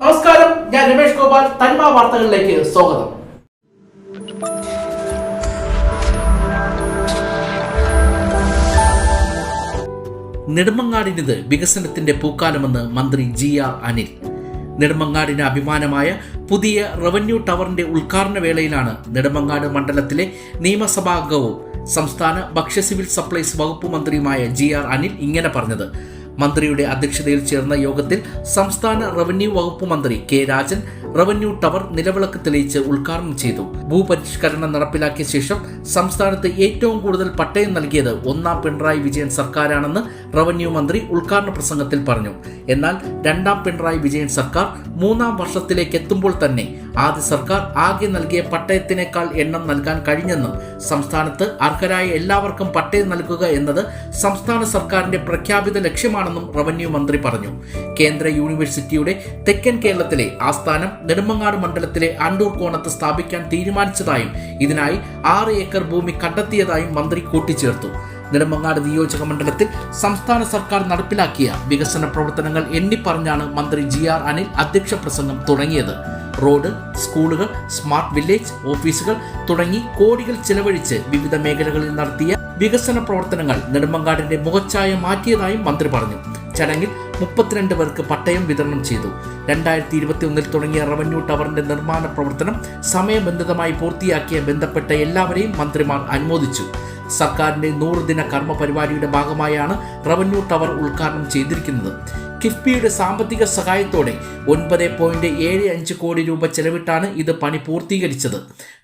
നമസ്കാരം ഞാൻ രമേഷ് ഗോപാൽ തനിമ വാർത്തകളിലേക്ക് സ്വാഗതം. നെടുമങ്ങാടിനിത് വികസനത്തിന്റെ പൂക്കാലമെന്ന് മന്ത്രി ജി ആർ അനിൽ. നെടുമങ്ങാടിന് അഭിമാനമായ പുതിയ റവന്യൂ ടവറിന്റെ ഉദ്ഘാടന വേളയിലാണ് നെടുമങ്ങാട് മണ്ഡലത്തിലെ നിയമസഭാംഗവും സംസ്ഥാന ഭക്ഷ്യ സിവിൽ സപ്ലൈസ് വകുപ്പ് മന്ത്രിയുമായ ജി ആർ അനിൽ ഇങ്ങനെ പറഞ്ഞത്. മന്ത്രിയുടെ അധ്യക്ഷതയിൽ ചേർന്ന യോഗത്തിൽ സംസ്ഥാന റവന്യൂ വകുപ്പ് മന്ത്രി കെ രാജൻ റവന്യൂ ടവർ നിലവിളക്ക് തെളിയിച്ച് ഉദ്ഘാടനം ചെയ്തു. ഭൂപരിഷ്കരണം നടപ്പിലാക്കിയ ശേഷം സംസ്ഥാനത്ത് ഏറ്റവും കൂടുതൽ പട്ടയം നൽകിയത് ഒന്നാം പിണറായി വിജയൻ സർക്കാരാണെന്ന് റവന്യൂ മന്ത്രി ഉദ്ഘാടന പ്രസംഗത്തിൽ പറഞ്ഞു. എന്നാൽ രണ്ടാം പിണറായി വിജയൻ സർക്കാർ മൂന്നാം വർഷത്തിലേക്ക് എത്തുമ്പോൾ തന്നെ ആദ്യ സർക്കാർ ആകെ നൽകിയ പട്ടയത്തിനേക്കാൾ എണ്ണം നൽകാൻ കഴിഞ്ഞെന്നും സംസ്ഥാനത്ത് അർഹരായ എല്ലാവർക്കും പട്ടയം നൽകുക എന്നത് സംസ്ഥാന സർക്കാരിന്റെ പ്രഖ്യാപിത ലക്ഷ്യമാണെന്നും റവന്യൂ മന്ത്രി പറഞ്ഞു. കേന്ദ്ര യൂണിവേഴ്സിറ്റിയുടെ തെക്കൻ കേരളത്തിലെ ആസ്ഥാനം നെടുമങ്ങാട് മണ്ഡലത്തിലെ അണ്ടൂർ കോണത്ത് സ്ഥാപിക്കാൻ തീരുമാനിച്ചതായും ഇതിനായി ആറ് ഏക്കർ ഭൂമി കണ്ടെത്തിയതായും മന്ത്രി കൂട്ടിച്ചേർത്തു. നെടുമങ്ങാട് നിയോജക മണ്ഡലത്തിൽ സംസ്ഥാന സർക്കാർ നടപ്പിലാക്കിയ വികസന പ്രവർത്തനങ്ങൾ എണ്ണിപ്പറഞ്ഞാണ് മന്ത്രി ജി ആർ അനിൽ അധ്യക്ഷ പ്രസംഗം തുടങ്ങിയത്. റോഡ് സ്കൂളുകൾ സ്മാർട്ട് വില്ലേജ് ഓഫീസുകൾ തുടങ്ങി കോടികൾ ചെലവഴിച്ച് വിവിധ മേഖലകളിൽ നടത്തിയ വികസന പ്രവർത്തനങ്ങൾ നെടുമങ്ങാടിന്റെ മുഖച്ഛായ മാറ്റിയതായും മന്ത്രി പറഞ്ഞു. ചടങ്ങിൽ മുപ്പത്തിരണ്ട് പേർക്ക് പട്ടയം വിതരണം ചെയ്തു. രണ്ടായിരത്തി ഇരുപത്തി ഒന്നിൽ തുടങ്ങിയ റവന്യൂ ടവറിന്റെ നിർമ്മാണ പ്രവർത്തനം സമയബന്ധിതമായി പൂർത്തിയാക്കിയ ബന്ധപ്പെട്ട എല്ലാവരെയും മന്ത്രിമാർ അനുമോദിച്ചു. സർക്കാരിന്റെ നൂറ് ദിന കർമ്മ പരിപാടിയുടെ ഭാഗമായാണ് റവന്യൂ ടവർ ഉദ്ഘാടനം ചെയ്തിരിക്കുന്നത്. കിഫ്ബിയുടെ സാമ്പത്തിക സഹായത്തോടെ ഒൻപത് പോയിന്റ് ഏഴ് അഞ്ച് കോടി രൂപ ചെലവിട്ടാണ് ഇത് പണി പൂർത്തീകരിച്ചത്.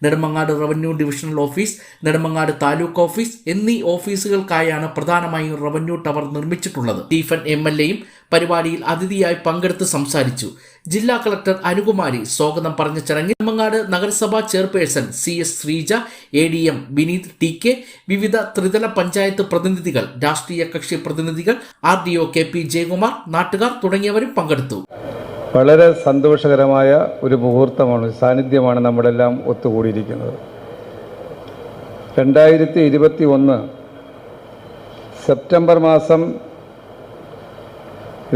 Nedumangad revenue divisional office Nedumangad taluk office എന്നീ ഓഫീസുകൾക്കായാണ് പ്രധാനമായും റവന്യൂ ടവർ നിർമ്മിച്ചിട്ടുള്ളത്. സ്റ്റീഫൻ എം എൽ എയും പരിപാടിയിൽ അതിഥിയായി പങ്കെടുത്ത് സംസാരിച്ചു. ജില്ലാ കളക്ടർ അനുകുമാരി സ്വാഗതം പറഞ്ഞ ചടങ്ങിൽ നെടുമങ്ങാട് നഗരസഭാ chairperson C S Sreeja A D M Vineeth T K വിവിധ ത്രിതല പഞ്ചായത്ത് പ്രതിനിധികൾ രാഷ്ട്രീയ കക്ഷി പ്രതിനിധികൾ R D O K P Jayakumar നാട്ടുകാർ തുടങ്ങിയവരും പങ്കെടുത്തു. വളരെ സന്തോഷകരമായ ഒരു മുഹൂർത്തമാണ് സാന്നിധ്യമാണ് നമ്മളെല്ലാം ഒത്തുകൂടിയിരിക്കുന്നത്. രണ്ടായിരത്തി ഇരുപത്തി ഒന്ന് സെപ്റ്റംബർ മാസം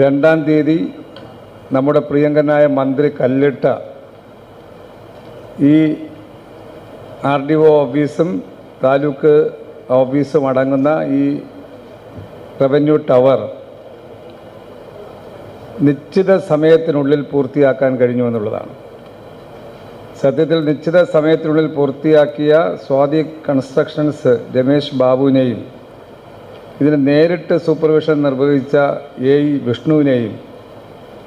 രണ്ടാം തീയതി നമ്മുടെ പ്രിയങ്കനായ മന്ത്രി കല്ലിട്ട ഈ ആർ ഡി ഒ ഓഫീസും താലൂക്ക് ഓഫീസും അടങ്ങുന്ന ഈ റവന്യൂ ടവർ നിശ്ചിത സമയത്തിനുള്ളിൽ പൂർത്തിയാക്കാൻ കഴിഞ്ഞു എന്നുള്ളതാണ്. സത്യത്തിൽ നിശ്ചിത സമയത്തിനുള്ളിൽ പൂർത്തിയാക്കിയ സ്വാതി കൺസ്ട്രക്ഷൻസ് രമേശ് ബാബുവിനെയും ഇതിന് നേരിട്ട് സൂപ്പർവിഷൻ നിർവഹിച്ച എ ഇ വിഷ്ണുവിനെയും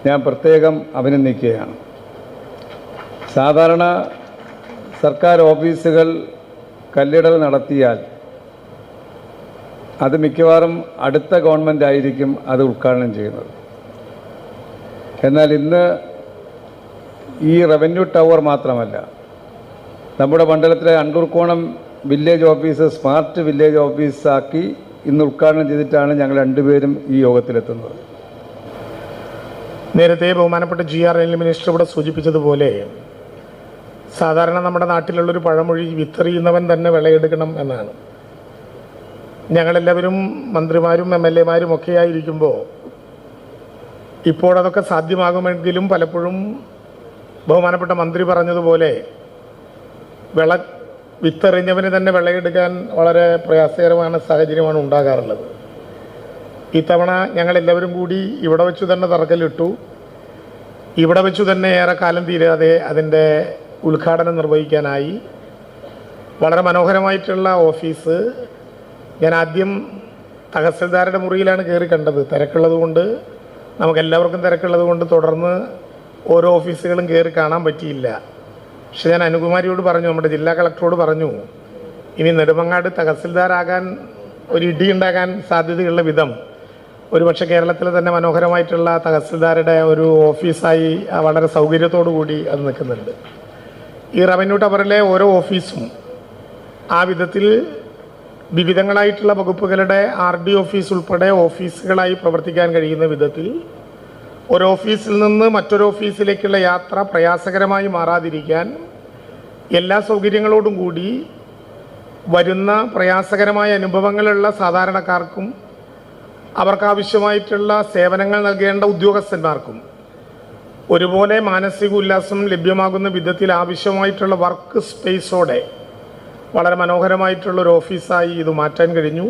ഞാൻ പ്രത്യേകം അഭിനന്ദിക്കുകയാണ്. സാധാരണ സർക്കാർ ഓഫീസുകൾ കല്ലിടൽ നടത്തിയാൽ അത് മിക്കവാറും അടുത്ത ഗവൺമെന്റ് ആയിരിക്കും അത് ഉദ്ഘാടനം ചെയ്യുന്നത്. എന്നാൽ ഇന്ന് ഈ റവന്യൂ ടവർ മാത്രമല്ല നമ്മുടെ മണ്ഡലത്തിലെ Andoorkonam village office smart village ഓഫീസാക്കി ഇന്ന് ഉദ്ഘാടനം ചെയ്തിട്ടാണ് ഞങ്ങൾ രണ്ടുപേരും ഈ യോഗത്തിലെത്തുന്നത്. നേരത്തെ ബഹുമാനപ്പെട്ട ജി ആർ എൽ മിനിസ്റ്റർ ഇവിടെ സൂചിപ്പിച്ചതുപോലെ സാധാരണ നമ്മുടെ നാട്ടിലുള്ളൊരു പഴമൊഴി വിത്തെറിയുന്നവൻ തന്നെ വിളയെടുക്കണം എന്നാണ്. ഞങ്ങളെല്ലാവരും മന്ത്രിമാരും എം എൽ എമാരും ഒക്കെ ആയിരിക്കുമ്പോൾ ഇപ്പോൾ അതൊക്കെ സാധ്യമാകുമെങ്കിലും പലപ്പോഴും ബഹുമാനപ്പെട്ട മന്ത്രി പറഞ്ഞതുപോലെ വിള വിത്തെറിഞ്ഞവന് തന്നെ വിളയെടുക്കാൻ വളരെ പ്രയാസകരമായ സാഹചര്യമാണ് ഉണ്ടാകാറുള്ളത്. ഇത്തവണ ഞങ്ങളെല്ലാവരും കൂടി ഇവിടെ വെച്ച് തന്നെ തറക്കല്ലിട്ടു. ഇവിടെ വെച്ചു തന്നെ ഏറെ കാലം തീരാതെ അതിന്റെ ഉദ്ഘാടനം നിർവഹിക്കാനായി. വളരെ മനോഹരമായിട്ടുള്ള ഓഫീസ്. ഞാൻ ആദ്യം തഹസിൽദാരുടെ മുറിയിലാണ് കയറി കണ്ടത്. തിരക്കുള്ളത് കൊണ്ട് നമുക്കെല്ലാവർക്കും തിരക്കുള്ളത് കൊണ്ട് തുടർന്ന് ഓരോ ഓഫീസുകളും കയറി കാണാൻ പറ്റിയില്ല. പക്ഷെ ഞാൻ അനുകുമാരിയോട് പറഞ്ഞു നമ്മുടെ ജില്ലാ കളക്ടറോട് പറഞ്ഞു ഇനി നെടുമങ്ങാട് തഹസിൽദാരാകാൻ ഒരു ഇടി ഉണ്ടാകാൻ സാധ്യതയുള്ള വിധം ഒരുപക്ഷെ കേരളത്തിലെ തന്നെ മനോഹരമായിട്ടുള്ള തഹസിൽദാരുടെ ഒരു ഓഫീസായി വളരെ സൗകര്യത്തോടു കൂടി അത് നിൽക്കുന്നുണ്ട്. ഈ റവന്യൂ ടവറിലെ ഓരോ ഓഫീസും ആ വിധത്തിൽ വിവിധങ്ങളായിട്ടുള്ള വകുപ്പുകളുടെ ആർ ഡി ഓഫീസ് ഉൾപ്പെടെ ഓഫീസുകളായി പ്രവർത്തിക്കാൻ കഴിയുന്ന വിധത്തിൽ ഒരു ഓഫീസിൽ നിന്ന് മറ്റൊരു ഓഫീസിലേക്കുള്ള യാത്ര പ്രയാസകരമായി മാറാതിരിക്കാൻ എല്ലാ സൗകര്യങ്ങളോടും കൂടി വരുന്ന പ്രയാസകരമായ അനുഭവങ്ങളുള്ള സാധാരണക്കാർക്കും അവർക്കാവശ്യമായിട്ടുള്ള സേവനങ്ങൾ നൽകേണ്ട ഉദ്യോഗസ്ഥന്മാർക്കും ഒരുപോലെ മാനസിക ഉല്ലാസം ലഭ്യമാകുന്ന വിധത്തിൽ ആവശ്യമായിട്ടുള്ള വർക്ക് സ്പേസോടെ വളരെ മനോഹരമായിട്ടുള്ള ഒരു ഓഫീസായി ഇത് മാറ്റാൻ കഴിഞ്ഞു.